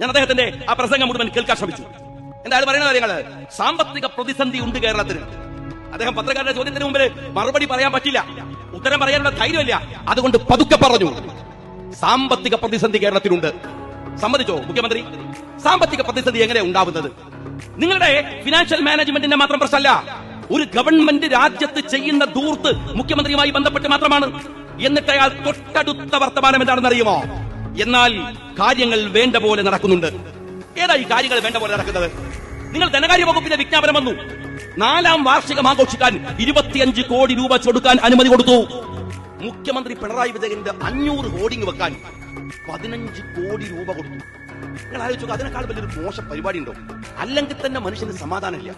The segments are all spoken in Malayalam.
ഞാൻ അദ്ദേഹത്തിന്റെ ആ പ്രസംഗം മുഴുവൻ കേൾക്കാൻ ശ്രമിച്ചു. എന്തായാലും പറയുന്ന കാര്യങ്ങൾ സാമ്പത്തിക പ്രതിസന്ധി ഉണ്ട് കേരളത്തിന്. അദ്ദേഹം പത്രക്കാരുടെ ചോദ്യത്തിന് മുമ്പിൽ മറുപടി പറയാൻ പറ്റില്ല. ഉത്തരം പറയാനുള്ള ധൈര്യമില്ല. അതുകൊണ്ട് പതുക്കെ പറഞ്ഞു. സാമ്പത്തിക പ്രതിസന്ധി കേരളത്തിലുണ്ട്. സമ്മതിച്ചോ മുഖ്യമന്ത്രി? സാമ്പത്തിക പ്രതിസന്ധി എങ്ങനെ ഉണ്ടാവുന്നത്? നിങ്ങളുടെ ഫിനാൻഷ്യൽ മാനേജ്മെന്റിന്റെ മാത്രം പ്രശ്നമല്ല. ഒരു ഗവൺമെന്റ് രാജ്യത്ത് ചെയ്യുന്ന ദൂർത്ത് മുഖ്യമന്ത്രിയുമായി ബന്ധപ്പെട്ട് മാത്രമാണ്. എന്നിട്ട് അയാൾ തൊട്ടടുത്ത വർത്തമാനം എന്താണെന്ന് അറിയുമോ? എന്നാൽ കാര്യങ്ങൾ വേണ്ട പോലെ നടക്കുന്നുണ്ട്. ഏതാ ഈ കാര്യങ്ങൾ വേണ്ട പോലെ നടക്കുന്നത്? നിങ്ങൾ ധനകാര്യ വകുപ്പിന്റെ വിജ്ഞാപനം വന്നു. നാലാം വാർഷികം ആഘോഷിക്കാൻ ഇരുപത്തിയഞ്ച് കോടി രൂപ ചൊടുക്കാൻ അനുമതി കൊടുത്തു. മുഖ്യമന്ത്രി പിണറായി വിജയന്റെ അഞ്ഞൂറ് ഹോർഡിംഗ് വെക്കാൻ പതിനഞ്ച് കോടി രൂപ കൊടുത്തു. നിങ്ങൾ ആലോചിച്ചു അതിനേക്കാൾ വലിയൊരു മോശം പരിപാടി ഉണ്ടോ അല്ലെങ്കിൽ തന്നെ മനുഷ്യന് സമാധാനമില്ല.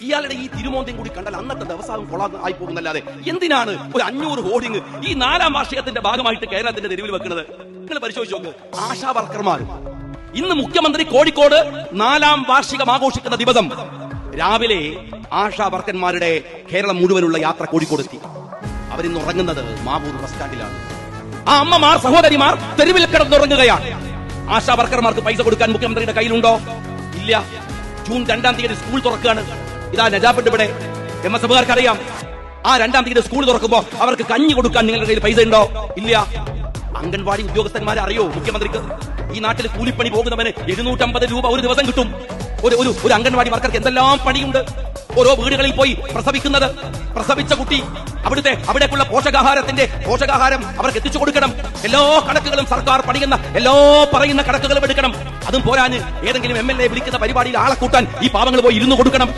ഇയാളുടെ ഈ തിരുമോന്തയും കൂടി കണ്ടാൽ അന്നത്തെ ദിവസവും കൊളാന്ന് ആയി പോകുന്നല്ലാതെ എന്തിനാണ് ഒരു അഞ്ഞൂറ് ഹോർഡിങ് ഈ നാലാം വാർഷികത്തിന്റെ ഭാഗമായിട്ട് കേരളത്തിന്റെ തെരുവിൽ വെക്കുന്നത്? നിങ്ങൾ പരിശോധിച്ചു നോക്ക്. ആശാ വർക്കർമാർ ഇന്ന് മുഖ്യമന്ത്രി കോഴിക്കോട് നാലാം വാർഷികം ആഘോഷിക്കുന്ന ദിവസം രാവിലെ ആശാ വർക്കന്മാരുടെ കേരളം മുഴുവനുള്ള യാത്ര കോഴിക്കോട് എത്തി. അവരിന്ന് ഉറങ്ങുന്നത് മാവൂർ ബസ് സ്റ്റാൻഡിലാണ്. ആ അമ്മമാർ സഹോദരിമാർ തെരുവിൽ കിടന്നുറങ്ങുകയാണ്. ആശാ വർക്കർമാർക്ക് പൈസ കൊടുക്കാൻ മുഖ്യമന്ത്രിയുടെ കയ്യിലുണ്ടോ? ഇല്ല. ജൂൺ രണ്ടാം തീയതി സ്കൂൾ തുറക്കുകയാണ്. ഇതാ നജാഫിന്റെ ഇവിടെ. എം എസ് എഫുകാർക്ക് അറിയാം. ആ രണ്ടാം തീയതി സ്കൂൾ തുറക്കുമ്പോ അവർക്ക് കഞ്ഞി കൊടുക്കാൻ നിങ്ങളുടെ കയ്യിൽ പൈസ ഉണ്ടോ? ഇല്ല. അംഗൻവാടി ഉദ്യോഗസ്ഥന്മാരെ അറിയോ? മുഖ്യമന്ത്രിക്ക്. ഈ നാട്ടിൽ കൂലിപ്പണി പോകുന്നവന് എഴുന്നൂറ്റമ്പത് രൂപ ഒരു ദിവസം കിട്ടും. ഒരു ഒരു ഒരു അംഗൻവാടി വർക്കർക്ക് എന്തെല്ലാം പണിയുണ്ട്? ഓരോ വീടുകളിൽ പോയി പ്രസവിക്കുന്നത്. പ്രസവിച്ച കുട്ടി അവിടുത്തെ അവിടേക്കുള്ള പോഷകാഹാരത്തിന്റെ പോഷകാഹാരം അവർക്ക് എത്തിച്ചു കൊടുക്കണം. എല്ലാ കണക്കുകളും സർക്കാർ പണിയുന്ന എല്ലാ പറയുന്ന കണക്കുകളും എടുക്കണം. അതും പോരാന് ഏതെങ്കിലും എം എൽ എ വിളിക്കുന്ന പരിപാടിയിൽ ആളെ കൂട്ടാൻ ഈ പാവങ്ങൾ പോയി ഇരുന്ന് കൊടുക്കണം.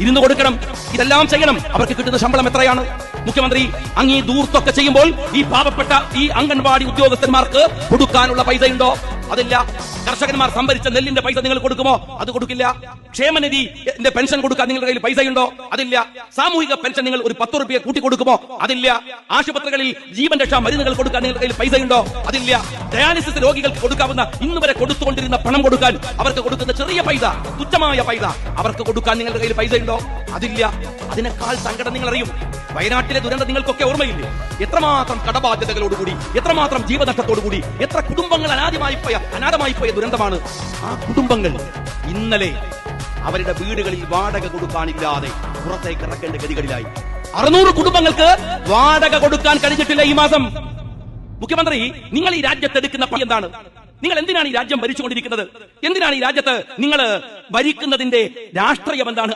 ഇരുന്ന് കൊടുക്കണം. ഇതെല്ലാം ചെയ്യണം. അവർക്ക് കിട്ടുന്ന ശമ്പളം എത്രയാണ്? മുഖ്യമന്ത്രി അങ്ങ് ദൂർത്തൊക്കെ ചെയ്യുമ്പോൾ ഈ പാവപ്പെട്ട ഈ അംഗൻവാടി ഉദ്യോഗസ്ഥന്മാർക്ക് കൊടുക്കാനുള്ള പൈസയുണ്ടോ? അതില്ല. കർഷകന്മാർ സംഭരിച്ച നെല്ലിന്റെ പൈസ നിങ്ങൾ കൊടുക്കുമോ? അത് കൊടുക്കില്ല. ക്ഷേമനിധി എന്റെ പെൻഷൻ കൊടുക്കാൻ നിങ്ങളുടെ കയ്യിൽ പൈസയുണ്ടോ? അതില്ല. സാമൂഹിക പെൻഷൻ നിങ്ങൾ ഒരു പത്ത് റുപ്യ കൂട്ടി കൊടുക്കുമോ? അതില്ല. ആശുപത്രികളിൽ ജീവൻ രക്ഷാ മരുന്നുകൾ കൊടുക്കാൻ നിങ്ങളുടെ കയ്യിൽ പൈസയുണ്ടോ? അതില്ല. ഡയാലിസിസ് രോഗികൾക്ക് കൊടുക്കാവുന്ന ഇന്ന് വരെ കൊടുത്തുകൊണ്ടിരുന്ന പണം കൊടുക്കാൻ അവർക്ക് കൊടുക്കുന്ന ചെറിയ പൈസ തുച്ഛമായ പൈസ അവർക്ക് കൊടുക്കാൻ നിങ്ങളുടെ കയ്യിൽ പൈസയുണ്ടോ? അതില്ല. അതിനേക്കാൾ സങ്കടം നിങ്ങൾ അറിയും വയനാട്ടിലെ ദുരന്തം നിങ്ങൾക്കൊക്കെ ഓർമ്മയില്ലേ? എത്രമാത്രം കടബാധ്യതകളോടുകൂടി എത്രമാത്രം ജീവനഷ്ടത്തോടുകൂടി എത്ര കുടുംബങ്ങൾ അനാഥമായി പോയ അനാഥമായി പോയ ദുരന്തമാണ് ആ കുടുംബങ്ങൾ ഇന്നലെ അവരുടെ വീടുകളിൽ വാടക കൊടുക്കാനില്ലാതെ പുറത്തേക്ക് ഇറക്കേണ്ട ഗതികളിലായി അറുന്നൂറ് കുടുംബങ്ങൾക്ക് വാടക കൊടുക്കാൻ കഴിഞ്ഞിട്ടില്ല ഈ മാസം. മുഖ്യമന്ത്രി നിങ്ങൾ ഈ രാജ്യത്ത് എടുക്കുന്ന പണി എന്താണ്? നിങ്ങൾ എന്തിനാണ് ഈ രാജ്യം ഭരിച്ചുകൊണ്ടിരിക്കുന്നത്? എന്തിനാണ് ഈ രാജ്യത്ത് നിങ്ങൾ ഭരിക്കുന്നതിന്റെ രാഷ്ട്രീയം എന്താണ്?